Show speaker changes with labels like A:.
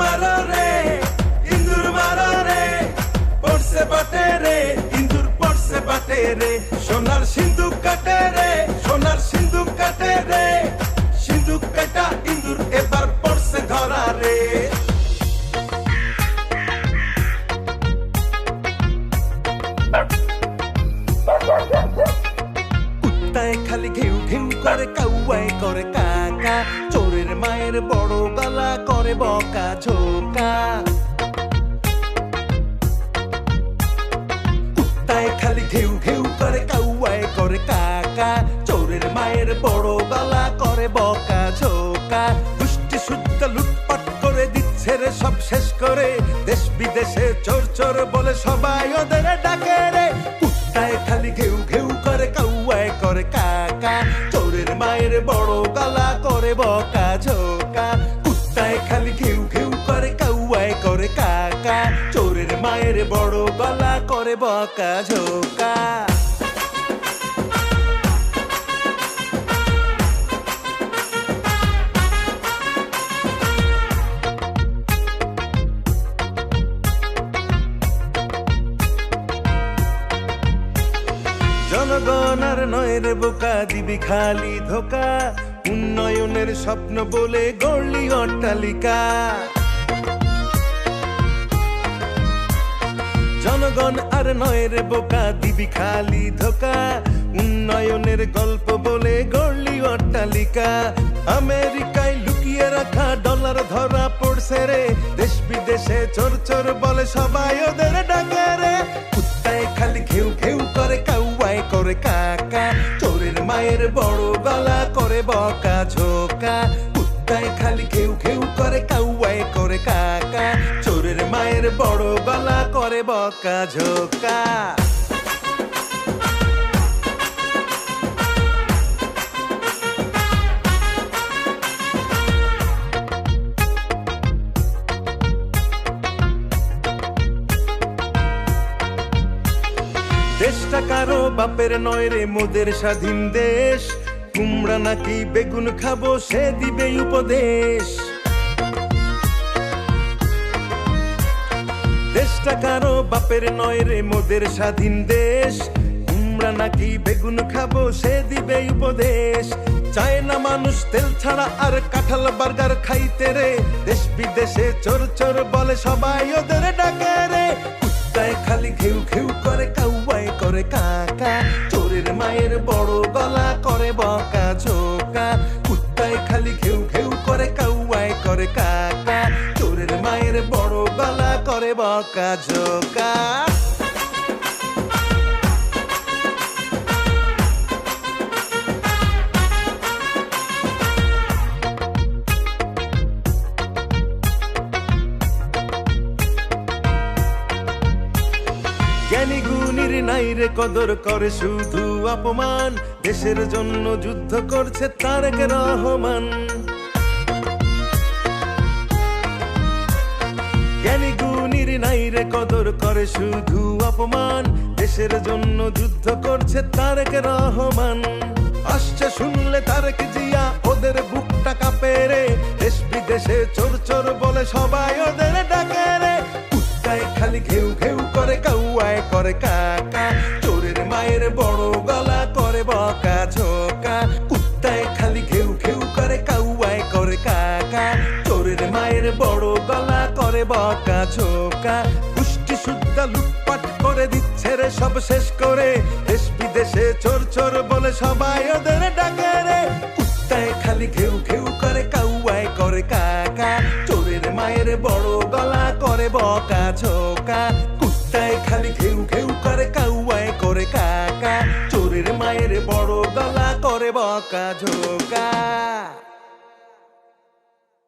A: মারা রে ইন্দুর মারা রে পড়ছে বাটে রে ইন্দুর পড়ছে বাটে রে। সোনার সিন্ধুক কাটে রে, সোনার সিন্ধুক কাটে রে। সিন্ধুক কাটা ইন্দুর এবার পড়ছে ধরা রে। খালি ঘেউ ঘেউ করে কাউয়াই করে কাকা। মায়ের বড় গলা করে বকা ঝোকা। কুত্তায় খালি ঘেউ ঘেউ করে কাউয়াই করে কাকা। চোরের মায়ের বড় গলা করে বকা ঝোকা। শুদ্ধ লুটপাট করে দিচ্ছে রে সব শেষ করে। দেশ বিদেশে চোর চোর বলে সবাই ওদের ডাকে রে। কুত্তায় খালি ঘেউ ঘেউ করে কাউয়াই করে কাকা। চোরের মায়ের বড় করে বকা ঝোকা। কুত্তায় খালি ঘেউ ঘেউ করে কাউয়াই করে কাকা। চোরের মায়ের বড় গলা করে বকা ঝোকা। জনগণ আর নয় রে বোকা, দিবি খালি ধোকা। উন্নয়নের স্বপ্ন বলে গড়লি অট্টালিকা। জনগণ আর নয় রে বোকা, দিবি খালি ধোকা। উন্নয়নের গল্প বলে গড়লি অট্টালিকা। আমেরিকায় লুকিয়ে রাখা ডলার ধরা পড়ছে রে। দেশ বিদেশে চোর চোর বলে সবাই ওদের ডাকে রে। কুত্তায় খালি ঘেউ ঘেউ করে কাউয়াই করে কাকা। মায়ের বড় গলা করে বকা ঝোকা। কুত্তায় খালি খেউ খেউ করে, কাউয়ায় করে কাকা। চোরের মায়ের বড় গলা করে বকা ঝোকা। দেশটা কারও বাপের নয় রে মোদের স্বাধীন দেশ। কুমড়া নাকি বেগুন খাব, সে দিবে উপদেশ। দেশটা কারও বাপের নয় রে মোদের স্বাধীন দেশ। কুমড়া নাকি বেগুন খাব, সে দিবে উপদেশ। চায় না মানুষ তেল ছাড়া আর কাঁঠাল বার্গার খাইতে রে। দেশ বিদেশে চোর চোর বলে সবাই ওদের ডাকে রে। কুত্তায় খালি ঘেউ ঘেউ করে কাউয়াই করে কাকা। চোরের মায়ের বড় গলা করে বকা ঝোকা। কুত্তায় খালি ঘেউ ঘেউ করে কাউয়াই করে কাকা। চোরের মায়ের বড় গলা করে বকা ঝোকা। জ্ঞানী গুণীর কদর করে শুধু অপমান। দেশের জন্য যুদ্ধ করছে তারেক রহমান। জ্ঞানী গুণীর কদর করে শুধু অপমান। দেশের জন্য যুদ্ধ করছে তারেক রহমান। আসছে শুনলে তারেক জিয়া, ওদের বুকটা কাঁপে রে। দেশ বিদেশে চোর চোর বলে সবাই ওদের ডাকে রে। খালি ঘেউ ঘেউ করে কাউয়ায় কাকা চোরের মায়ের বড় গলা করে বকা ঝোকা। কুত্তায় খালি ঘেউ ঘেউ করে, কাউয়ায় করে কাকা। চোরের মায়ের বড় গলা করে বকা ঝোকা। পুষ্টি শুদ্ধ লুটপাট করে দিচ্ছে রে সব শেষ করে। দেশ বিদেশে চোর চোর বলে সবাই ওদের ডাকে রে। কুত্তায় খালি ঘেউ ঘেউ করে কাউয়াই করে কাকা। চোরের মায়ের বড় গলা করে বকা ঝোকা। খালি ঘেউ ঘেউ করে কাউয়ায় করে কাকা। চোরের মায়ের বড় গলা করে বকা ঝোকা।